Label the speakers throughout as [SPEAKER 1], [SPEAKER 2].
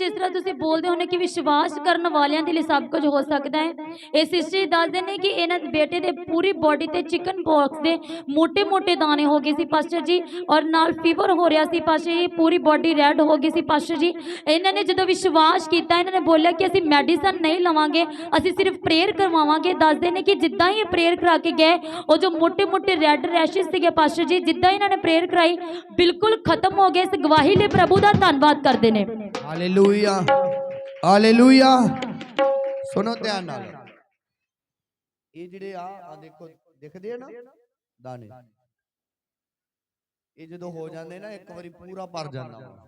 [SPEAKER 1] ਜਿਸ ਤਰ੍ਹਾਂ ਤੁਸੀਂ ਬੋਲਦੇ ਹੋ ਨੇ ਕਿ ਵਿਸ਼ਵਾਸ ਕਰਨ ਵਾਲਿਆਂ ਦੇ ਲਈ ਸਭ ਕੁਝ ਹੋ ਸਕਦਾ ਹੈ। ਇਹ ਸਿਸਟਰ ਦੱਸਦੇ ਨੇ ਕਿ ਇਹਨਾਂ ਬੇਟੇ ਦੇ ਪੂਰੀ ਬਾਡੀ ਤੇ ਚਿਕਨ ਬਾਕਸ ਦੇ ਮੋٹے-ਮੋٹے ਦਾਣੇ ਹੋ ਗਏ ਸੀ ਪਾਸਟਰ ਜੀ ਔਰ ਨਾਲ ਫੀਵਰ ਹੋ ਰਿਹਾ ਸੀ ਪਾਸਟਰ ਜੀ, ਪੂਰੀ ਬਾਡੀ ਰੈੱਡ ਹੋ ਗਈ ਸੀ ਪਾਸਟਰ ਜੀ। ਇਹਨਾਂ ਨੇ ਜਦੋਂ ਵਿਸ਼ਵਾਸ ਕੀਤਾ, ਇਹਨਾਂ ਨੇ ਬੋਲਿਆ ਕਿ ਅਸੀਂ ਮੈਡੀਸਨ ਨਹੀਂ ਲਵਾਂਗੇ, ਅਸੀਂ ਸਿਰਫ ਪ੍ਰੇਅਰ ਕਰਵਾਵਾਂਗੇ। ਦੱਸਦੇ ਨੇ ਕਿ ਜਿੱਦਾਂ ਹੀ ਪ੍ਰੇਅਰ ਕਰਾ ਕੇ ਗਏ, ਉਹ ਜੋ ਮੋٹے-ਮੋٹے ਰੈੱਡ ਰੈਸ਼ਸ ਸੀਗੇ ਪਾਸਟਰ ਜੀ, ਜਿੱਦਾਂ ਇਹਨਾਂ ਨੇ ਪ੍ਰੇਅਰ ਕਰਾਈ, ਬਿਲਕੁਲ ਖਤਮ ਹੋ ਗਏ। ਇਸ ਗਵਾਹੀ ਲਈ ਪ੍ਰਭੂ ਦਾ ਧੰਨਵਾਦ ਕਰਦੇ ਨੇ।
[SPEAKER 2] ਹਾਲੇਲੂਇਆ ਹਾਲੇਲੂਇਆ ਸੁਣੋ ਧਿਆਨ ਨਾਲ। ਇਹ ਜਿਹੜੇ ਆ ਆ ਦੇਖੋ, ਦਿਖਦੇ ਆ ਨਾ, ਦਾਣੇ। ਇਹ ਜਦੋਂ ਹੋ ਜਾਂਦੇ ਨਾ, ਇੱਕ ਵਾਰੀ ਪੂਰਾ ਭਰ ਜਾਂਦਾ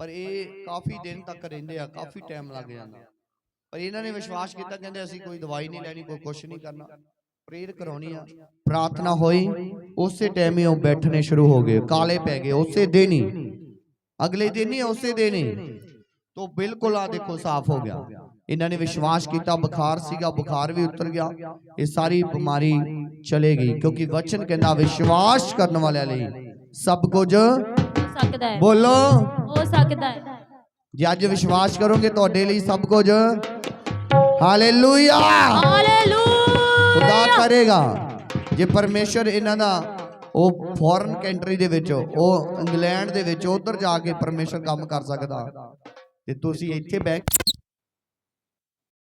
[SPEAKER 2] ਪਰ ਇਹ ਕਾਫੀ ਦਿਨ ਤੱਕ ਰਹਿੰਦੇ ਆ, ਕਾਫੀ ਟਾਈਮ ਲੱਗ ਜਾਂਦਾ। ਪਰ ਇਹਨਾਂ ਨੇ ਵਿਸ਼ਵਾਸ ਕੀਤਾ, ਕਹਿੰਦੇ ਅਸੀਂ ਕੋਈ ਦਵਾਈ ਨਹੀਂ ਲੈਣੀ, ਕੋਈ ਕੁਛ ਨਹੀਂ ਕਰਨਾ। ਪ੍ਰੇਰ ਕਰਾਉਣੀ ਆ, ਪ੍ਰਾਰਥਨਾ ਹੋਈ, ਉਸੇ ਟਾਈਮ ਹੀ ਉਹ ਬੈਠਣੇ ਸ਼ੁਰੂ ਹੋ ਗਏ, ਕਾਲੇ ਪੈ ਗਏ, ਉਸੇ ਦਿਨ ਹੀ। ਅਗਲੇ ਦਿਨ ਹੀ ਉਸੇ ਦਿਨ ਹੀ। ਤੋਂ ਬਿਲਕੁਲ ਆ ਦੇਖੋ ਸਾਫ਼ ਹੋ ਗਿਆ। ਇਹਨਾਂ ਨੇ ਵਿਸ਼ਵਾਸ ਕੀਤਾ ਬੁਖਾਰ ਸੀਗਾ ਬੁਖਾਰ ਵੀ ਉਤਰ ਗਿਆ। ਇਹ ਸਾਰੀ ਬਿਮਾਰੀ ਚਲੇ ਗਈ ਕਿਉਂਕਿ ਵਚਨ ਕਹਿੰਦਾ ਵਿਸ਼ਵਾਸ ਕਰਨ ਵਾਲਿਆਂ ਲਈ ਸਭ ਕੁਝ
[SPEAKER 1] ਹੋ ਸਕਦਾ ਹੈ।
[SPEAKER 2] ਬੋਲੋ।
[SPEAKER 1] ਹੋ ਸਕਦਾ ਹੈ।
[SPEAKER 2] ਜੇ ਅੱਜ ਵਿਸ਼ਵਾਸ ਕਰੋਗੇ ਤੁਹਾਡੇ ਲਈ ਸਭ ਕੁਝ। ਹਾਲੇਲੂਇਆ! ਖੁਦਾ
[SPEAKER 1] ਹਾਲੇਲੂਇਆ
[SPEAKER 2] ਕਰੇਗਾ। ਜੇ ਪਰਮੇਸ਼ਰ ਇਹਨਾਂ ਦਾ ਉਹ ਫੋਰਨ ਕੰਟਰੀ ਦੇ ਵਿੱਚ, ਉਹ ਇੰਗਲੈਂਡ ਦੇ ਵਿੱਚ, ਉਧਰ ਜਾ ਕੇ ਪਰਮੇਸ਼ਰ ਕੰਮ ਕਰ ਸਕਦਾ। ਤੇ ਤੁਸੀਂ ਇੱਥੇ ਬੈਠ